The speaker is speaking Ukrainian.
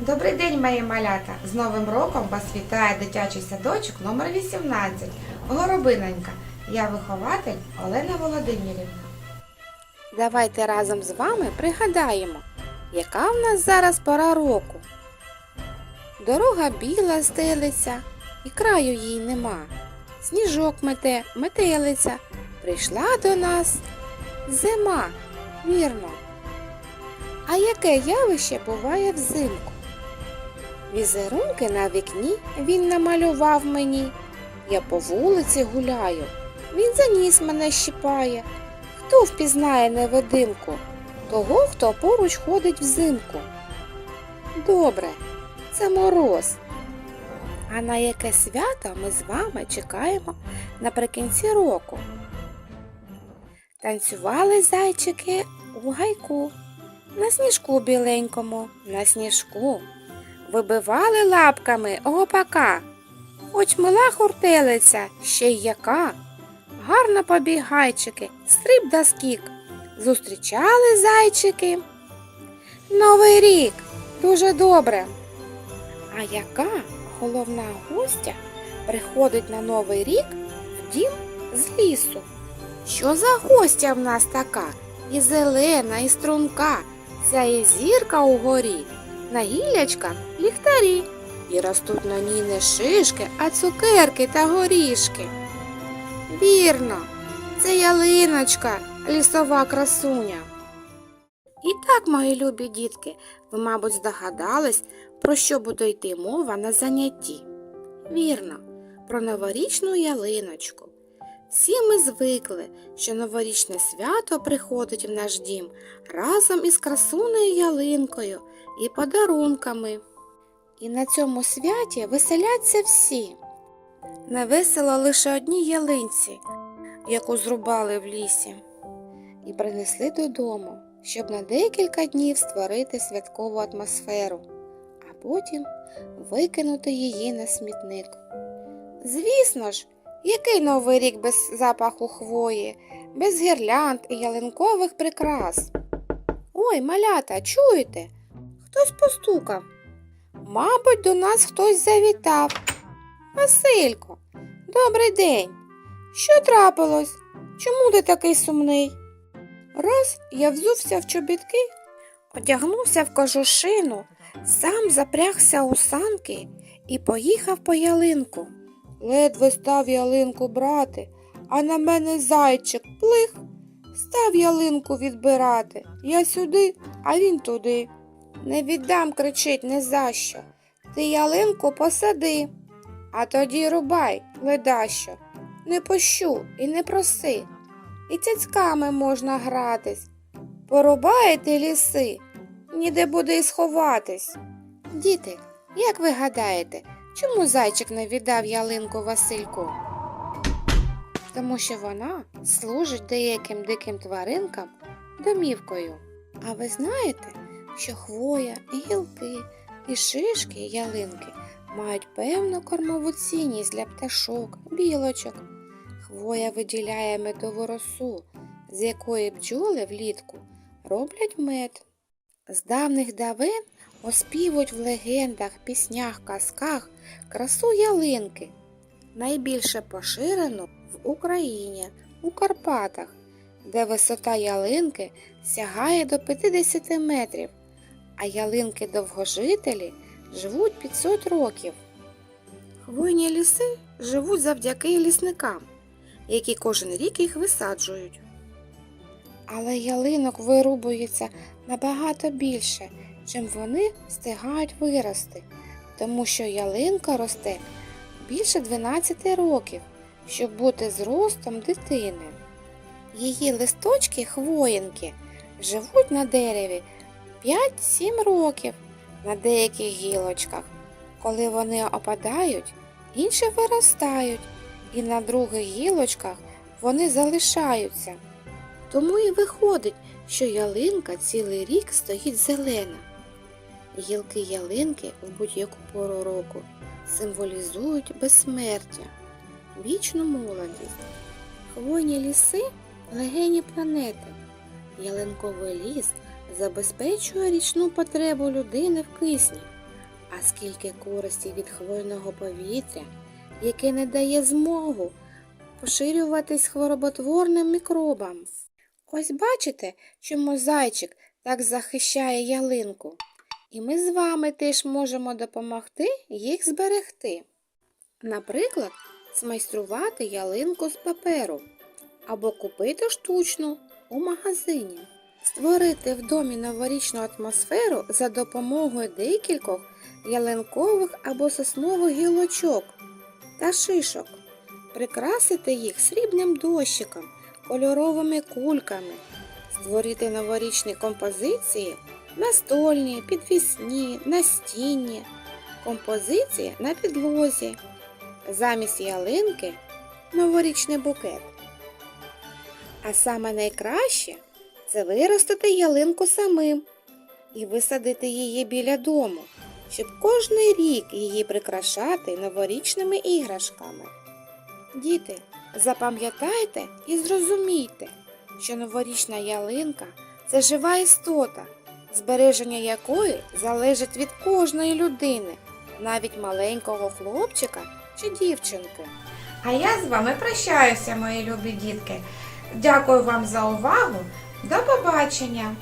Добрий день, мої малята! З Новим роком вас вітає дитячий садочок номер 18 Горобинонька. Я вихователь Олена Володимирівна. Давайте разом з вами пригадаємо, яка в нас зараз пора року. Дорога біла стелиться, і краю їй нема. Сніжок мете, метелиця, прийшла до нас зима, вірно. А яке явище буває взимку? Візерунки на вікні він намалював мені. Я по вулиці гуляю, він за ніс мене щіпає. Хто впізнає невидимку? Того, хто поруч ходить взимку. Добре, це мороз. А на яке свято ми з вами чекаємо наприкінці року? Танцювали зайчики у гайку, на сніжку біленькому, на сніжку. Вибивали лапками гопака, хоч мила хуртелиця, ще й яка. Гарно побігайчики, стриб да скік. Зустрічали зайчики. Новий рік дуже добре. А яка головна гостя приходить на Новий рік в дім з лісу? Що за гостя в нас така? І зелена, і струнка, сяє зірка угорі, на гіллячках ліхтарі. І ростуть на ній не шишки, а цукерки та горішки. Вірно, це ялиночка, лісова красуня. І так, мої любі дітки, ви, мабуть, здогадались, про що буде йти мова на занятті. Вірно, про новорічну ялиночку. Всі ми звикли, що новорічне свято приходить в наш дім разом із красунею ялинкою і подарунками. І на цьому святі веселяться всі. Не весело лише одній ялинці, яку зрубали в лісі, і принесли додому, щоб на декілька днів створити святкову атмосферу, а потім викинути її на смітник. Звісно ж, який новий рік без запаху хвої, без гірлянд і ялинкових прикрас. Ой, малята, чуєте? Хтось постукав. Мабуть, до нас хтось завітав. Василько, добрий день. Що трапилось? Чому ти такий сумний? Раз я взувся в чобітки, одягнувся в кожушину, сам запрягся у санки і поїхав по ялинку. Ледве став ялинку брати, а на мене зайчик плих. Став ялинку відбирати. Я сюди, а він туди. Не віддам, кричить не за що. Ти ялинку посади, а тоді рубай, ледащо. Не пощу і не проси. І цяцьками можна гратись. Порубаєте ліси, ніде буде й сховатись. Діти, як ви гадаєте, чому зайчик не віддав ялинку Васильку? Тому що вона служить деяким диким тваринкам домівкою. А ви знаєте, що хвоя, гілки, і шишки ялинки мають певну кормову цінність для пташок, білочок. Хвоя виділяє медову росу, з якої бджоли влітку роблять мед. З давних давен оспівують в легендах, піснях, казках красу ялинки. Найбільше поширено в Україні, у Карпатах, де висота ялинки сягає до 50 метрів, а ялинки довгожителі живуть 500 років. Хвойні ліси живуть завдяки лісникам, які кожен рік їх висаджують. Але ялинок вирубується набагато більше, чим вони встигають вирости, тому що ялинка росте більше 12 років, щоб бути зростом дитини. Її листочки хвоїнки живуть на дереві 5-7 років на деяких гілочках. Коли вони опадають, інші виростають, і на других гілочках вони залишаються. Тому і виходить, що ялинка цілий рік стоїть зелена. Гілки ялинки в будь-яку пору року символізують безсмертя, вічну молодість. Хвойні ліси легені планети. Ялинковий ліс забезпечує річну потребу людини в кисні. А скільки користі від хвойного повітря, яке не дає змогу поширюватись хвороботворним мікробам. Ось бачите, чому зайчик так захищає ялинку. І ми з вами теж можемо допомогти їх зберегти. Наприклад, змайструвати ялинку з паперу або купити штучну у магазині. Створити в домі новорічну атмосферу за допомогою декількох ялинкових або соснових гілочок та шишок. Прикрасити їх срібним дощиком, кольоровими кульками, створити новорічні композиції настольні, підвісні, настінні, композиції на підлозі, замість ялинки новорічний букет. А саме найкраще це виростити ялинку самим і висадити її біля дому, щоб кожний рік її прикрашати новорічними іграшками. Діти, запам'ятайте і зрозумійте, що новорічна ялинка це жива істота, збереження якої залежить від кожної людини, навіть маленького хлопчика чи дівчинки. А я з вами прощаюся, мої любі дітки. Дякую вам за увагу. До побачення!